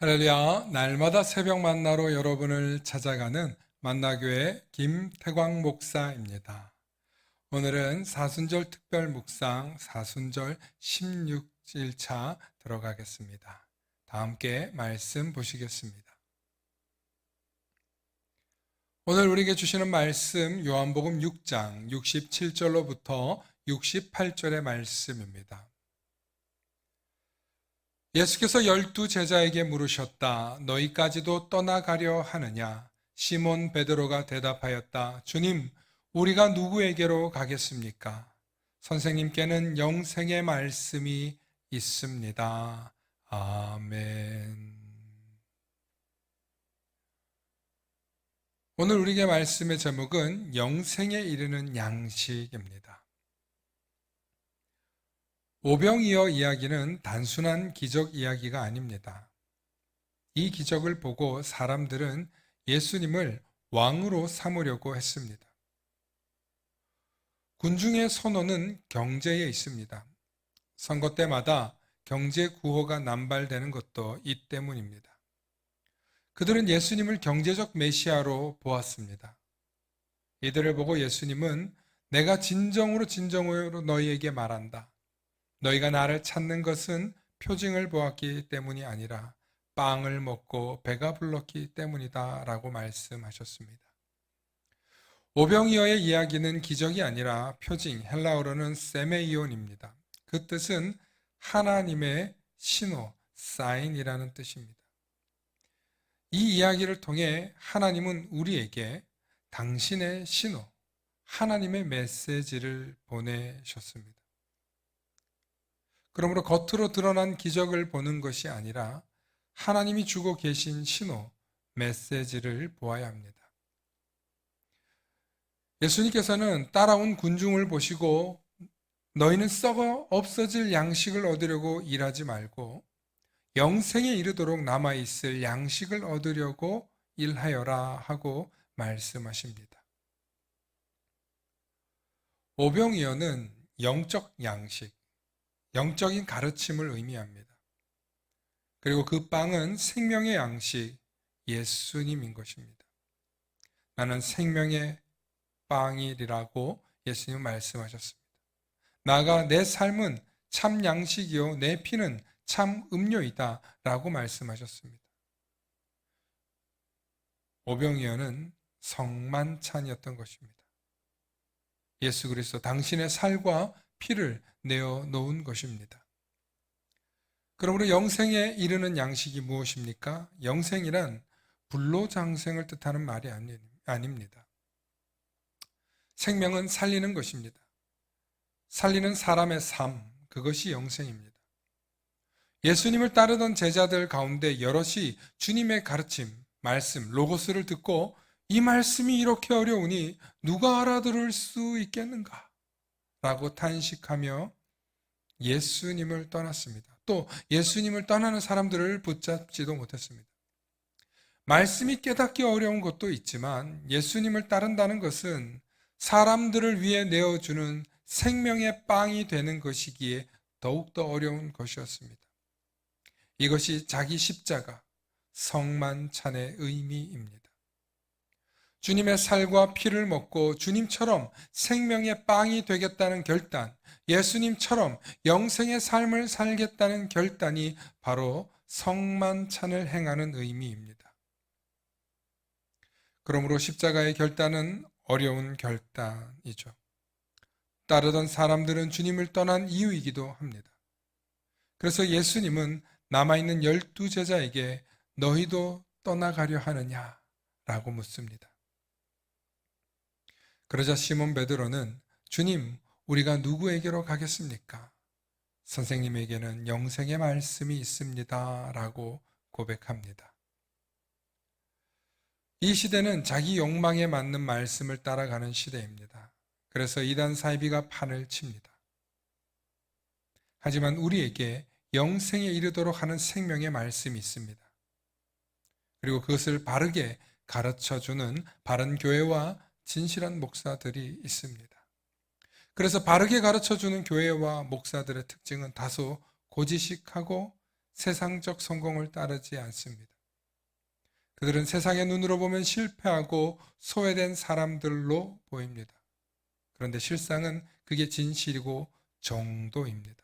할렐루야, 날마다 새벽 만나러 여러분을 찾아가는 만나교회 김태광 목사입니다. 오늘은 사순절 특별 묵상 사순절 16일차 들어가겠습니다. 다 함께 말씀 보시겠습니다. 오늘 우리에게 주시는 말씀 요한복음 6장 67절로부터 68절의 말씀입니다. 예수께서 열두 제자에게 물으셨다. 너희까지도 떠나가려 하느냐? 시몬 베드로가 대답하였다. 주님, 우리가 누구에게로 가겠습니까? 선생님께는 영생의 말씀이 있습니다. 아멘. 오늘 우리에게 말씀의 제목은 영생에 이르는 양식입니다. 오병이어 이야기는 단순한 기적 이야기가 아닙니다. 이 기적을 보고 사람들은 예수님을 왕으로 삼으려고 했습니다. 군중의 선호는 경제에 있습니다. 선거 때마다 경제 구호가 남발되는 것도 이 때문입니다. 그들은 예수님을 경제적 메시아로 보았습니다. 이들을 보고 예수님은 내가 진정으로 진정으로 너희에게 말한다. 너희가 나를 찾는 것은 표징을 보았기 때문이 아니라 빵을 먹고 배가 불렀기 때문이다 라고 말씀하셨습니다. 오병이어의 이야기는 기적이 아니라 표징, 헬라어로는 세메이온입니다. 그 뜻은 하나님의 신호, 사인이라는 뜻입니다. 이 이야기를 통해 하나님은 우리에게 당신의 신호, 하나님의 메시지를 보내셨습니다. 그러므로 겉으로 드러난 기적을 보는 것이 아니라 하나님이 주고 계신 신호, 메시지를 보아야 합니다. 예수님께서는 따라온 군중을 보시고 너희는 썩어 없어질 양식을 얻으려고 일하지 말고 영생에 이르도록 남아있을 양식을 얻으려고 일하여라 하고 말씀하십니다. 오병이어는 영적 양식, 영적인 가르침을 의미합니다. 그리고 그 빵은 생명의 양식, 예수님인 것입니다. 나는 생명의 빵이라고 예수님 말씀하셨습니다. 나가 내 삶은 참 양식이요, 내 피는 참 음료이다 라고 말씀하셨습니다. 오병이어는 성만찬이었던 것입니다. 예수 그리스도 당신의 살과 피를 내어 놓은 것입니다. 그러므로 영생에 이르는 양식이 무엇입니까? 영생이란 불로장생을 뜻하는 말이 아닙니다. 생명은 살리는 것입니다. 살리는 사람의 삶, 그것이 영생입니다. 예수님을 따르던 제자들 가운데 여럿이 주님의 가르침, 말씀, 로고스를 듣고 이 말씀이 이렇게 어려우니 누가 알아들을 수 있겠는가? 라고 탄식하며 예수님을 떠났습니다. 또 예수님을 떠나는 사람들을 붙잡지도 못했습니다. 말씀이 깨닫기 어려운 것도 있지만 예수님을 따른다는 것은 사람들을 위해 내어주는 생명의 빵이 되는 것이기에 더욱더 어려운 것이었습니다. 이것이 자기 십자가, 성만찬의 의미입니다. 주님의 살과 피를 먹고 주님처럼 생명의 빵이 되겠다는 결단, 예수님처럼 영생의 삶을 살겠다는 결단이 바로 성만찬을 행하는 의미입니다. 그러므로 십자가의 결단은 어려운 결단이죠. 따르던 사람들은 주님을 떠난 이유이기도 합니다. 그래서 예수님은 남아있는 열두 제자에게 너희도 떠나가려 하느냐? 라고 묻습니다. 그러자 시몬 베드로는 주님, 우리가 누구에게로 가겠습니까? 선생님에게는 영생의 말씀이 있습니다. 라고 고백합니다. 이 시대는 자기 욕망에 맞는 말씀을 따라가는 시대입니다. 그래서 이단 사이비가 판을 칩니다. 하지만 우리에게 영생에 이르도록 하는 생명의 말씀이 있습니다. 그리고 그것을 바르게 가르쳐 주는 바른 교회와 진실한 목사들이 있습니다. 그래서 바르게 가르쳐 주는 교회와 목사들의 특징은 다소 고지식하고 세상적 성공을 따르지 않습니다. 그들은 세상의 눈으로 보면 실패하고 소외된 사람들로 보입니다. 그런데 실상은 그게 진실이고 정도입니다.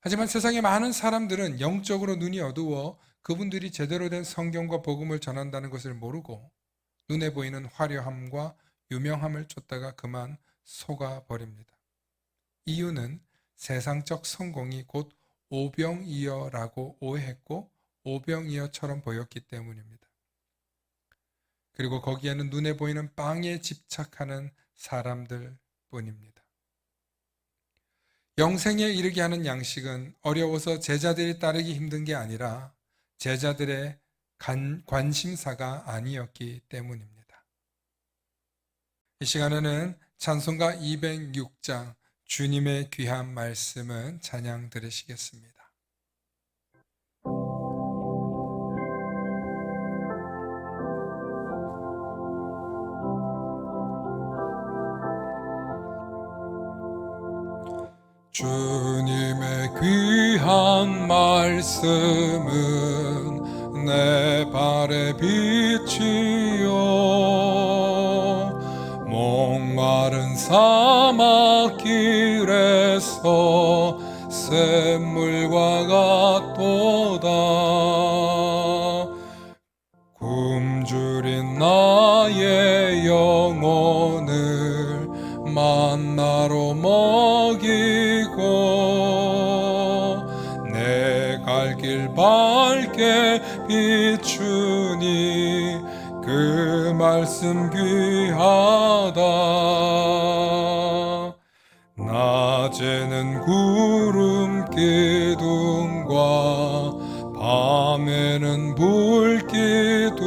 하지만 세상의 많은 사람들은 영적으로 눈이 어두워 그분들이 제대로 된 성경과 복음을 전한다는 것을 모르고 눈에 보이는 화려함과 유명함을 쫓다가 그만 속아 버립니다. 이유는 세상적 성공이 곧 오병이어라고 오해했고 오병이어처럼 보였기 때문입니다. 그리고 거기에는 눈에 보이는 빵에 집착하는 사람들 뿐입니다. 영생에 이르게 하는 양식은 어려워서 제자들이 따르기 힘든 게 아니라 제자들의 간, 관심사가 아니었기 때문입니다. 이 시간에는 찬송가 206장 주님의 귀한 말씀은 찬양 들으시겠습니다. 주님의 귀한 말씀은 내 발의 빛이요 목마른 사막길에서 샘물과 같도다 길 밝게 비추니 그 말씀 귀하다. 낮에는 구름 기둥과 밤에는 불 기둥.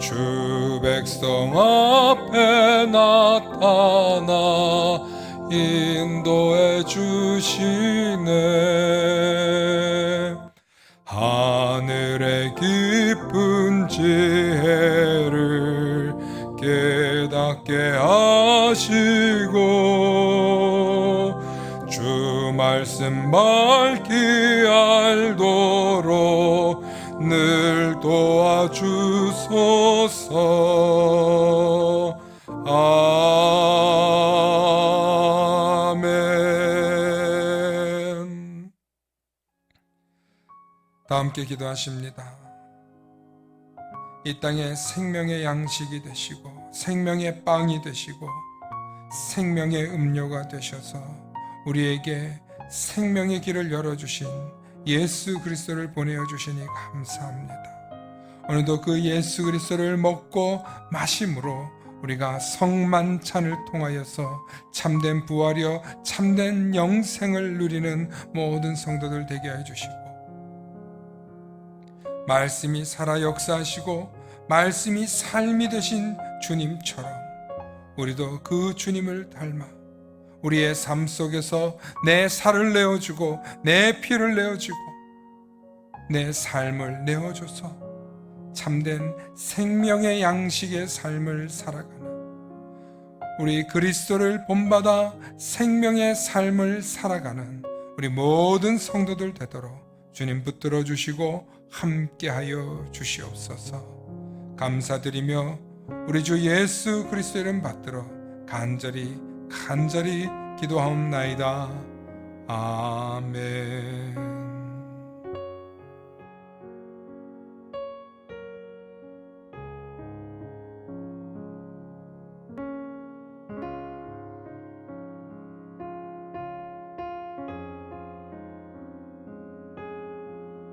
주 백성 앞에 나타나 인도해 주시네. 하늘의 깊은 지혜를 깨닫게 하시고 주 말씀 밝히 알도록 늘 도와주소서 다 함께 기도하십니다. 이 땅에 생명의 양식이 되시고 생명의 빵이 되시고 생명의 음료가 되셔서 우리에게 생명의 길을 열어주신 예수 그리스도를 보내어 주시니 감사합니다. 오늘도 그 예수 그리스도를 먹고 마심으로 우리가 성만찬을 통하여서 참된 부활이여 참된 영생을 누리는 모든 성도들 되게 해 주시고 말씀이 살아 역사하시고 말씀이 삶이 되신 주님처럼 우리도 그 주님을 닮아 우리의 삶 속에서 내 살을 내어주고 내 피를 내어주고 내 삶을 내어줘서 참된 생명의 양식의 삶을 살아가는 우리 그리스도를 본받아 생명의 삶을 살아가는 우리 모든 성도들 되도록 주님 붙들어 주시고 함께하여 주시옵소서. 감사드리며 우리 주 예수 그리스도 이름 받들어 간절히 간절히 기도하옵나이다. 아멘.